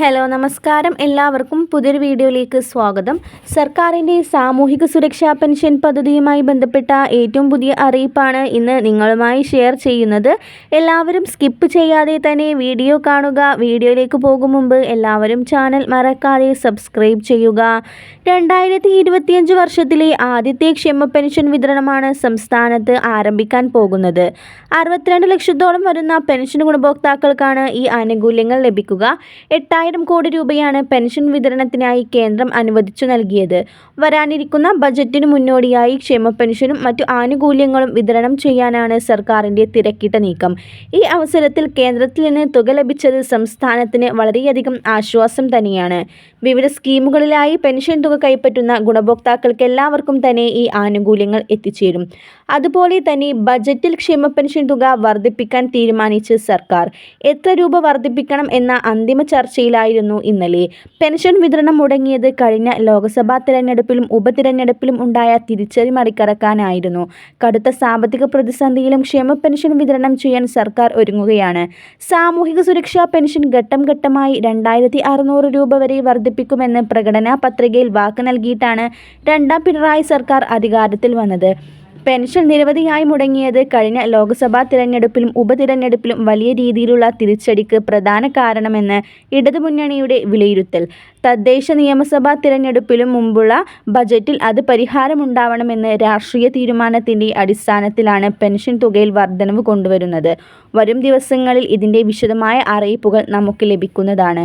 Hello നമസ്കാരം. എല്ലാവർക്കും പുതിയൊരു വീഡിയോയിലേക്ക് സ്വാഗതം. സർക്കാരിന്റെ സാമൂഹിക സുരക്ഷാ പെൻഷൻ പദ്ധതിയുമായി ബന്ധപ്പെട്ട ഏറ്റവും പുതിയ അറിയിപ്പാണ് ഇന്ന് നിങ്ങളുമായി ഷെയർ ചെയ്യുന്നത്. എല്ലാവരും സ്കിപ്പ് ചെയ്യാതെ തന്നെ വീഡിയോ കാണുക. വീഡിയോയിലേക്ക് പോകും മുമ്പ് എല്ലാവരും ചാനൽ മറക്കാതെ സബ്സ്ക്രൈബ് ചെയ്യുക. രണ്ടായിരത്തി ഇരുപത്തിയഞ്ച് വർഷത്തിലെ ആദ്യത്തെ ക്ഷമ പെൻഷൻ വിതരണമാണ് സംസ്ഥാനത്ത് ആരംഭിക്കാൻ പോകുന്നത്. അറുപത്തിരണ്ട് ലക്ഷത്തോളം വരുന്ന പെൻഷൻ ഗുണഭോക്താക്കൾക്കാണ് ഈ ആനുകൂല്യങ്ങൾ ലഭിക്കുക. എട്ടായിരം കോടി രൂപയാണ് പെൻഷൻ വിതരണത്തിനായി കേന്ദ്രം അനുവദിച്ചു നൽകിയത്. വരാനിരിക്കുന്ന ബജറ്റിന് മുന്നോടിയായി ക്ഷേമ പെൻഷനും മറ്റു ആനുകൂല്യങ്ങളും വിതരണം ചെയ്യാനാണ് സർക്കാരിന്റെ തിരക്കിട്ട നീക്കം. ഈ അവസരത്തിൽ കേന്ദ്രത്തിൽ നിന്ന് തുക ലഭിച്ചത് സംസ്ഥാനത്തിന് വളരെയധികം ആശ്വാസം തന്നെയാണ്. വിവിധ സ്കീമുകളിലായി പെൻഷൻ തുക കൈപ്പറ്റുന്ന ഗുണഭോക്താക്കൾക്ക് എല്ലാവർക്കും തന്നെ ഈ ആനുകൂല്യങ്ങൾ എത്തിച്ചേരും. അതുപോലെ തന്നെ ബജറ്റിൽ ക്ഷേമ പെൻഷൻ തുക വർദ്ധിപ്പിക്കാൻ തീരുമാനിച്ച് സർക്കാർ. എത്ര രൂപ വർദ്ധിപ്പിക്കണം എന്ന അന്തിമ ചർച്ചയിലായിരുന്നു ഇന്നലെ. പെൻഷൻ വിതരണം മുടങ്ങിയത് കഴിഞ്ഞ ലോക്സഭാ തിരഞ്ഞെടുപ്പിലും ഉപതിരഞ്ഞെടുപ്പിലും ഉണ്ടായ തിരിച്ചടി മറികടക്കാനായിരുന്നു. കടുത്ത സാമ്പത്തിക പ്രതിസന്ധിയിലും ക്ഷേമ പെൻഷൻ വിതരണം ചെയ്യാൻ സർക്കാർ ഒരുങ്ങുകയാണ്. സാമൂഹിക സുരക്ഷാ പെൻഷൻ ഘട്ടം ഘട്ടമായി രണ്ടായിരത്തി അറുന്നൂറ് രൂപ വരെ വർദ്ധിപ്പിക്കുമെന്ന് പ്രകടനാ പത്രികയിൽ വാക്ക് നൽകിയിട്ടാണ് രണ്ടാം പിണറായി സർക്കാർ അധികാരത്തിൽ വന്നത്. പെൻഷൻ നിരവധിയായി മുടങ്ങിയത് കഴിഞ്ഞ ലോക്സഭാ തിരഞ്ഞെടുപ്പിലും ഉപതിരഞ്ഞെടുപ്പിലും വലിയ രീതിയിലുള്ള തിരിച്ചടിക്ക് പ്രധാന കാരണമെന്ന് ഇടതുമുന്നണിയുടെ വിലയിരുത്തൽ. തദ്ദേശ നിയമസഭാ തിരഞ്ഞെടുപ്പിലും മുമ്പുള്ള ബജറ്റിൽ അത് പരിഹാരമുണ്ടാവണമെന്ന് രാഷ്ട്രീയ തീരുമാനത്തിന്റെ അടിസ്ഥാനത്തിലാണ് പെൻഷൻ തുകയിൽ വർധനവ് കൊണ്ടുവരുന്നത്. വരും ദിവസങ്ങളിൽ ഇതിന്റെ വിശദമായ അറിയിപ്പുകൾ നമുക്ക് ലഭിക്കുന്നതാണ്.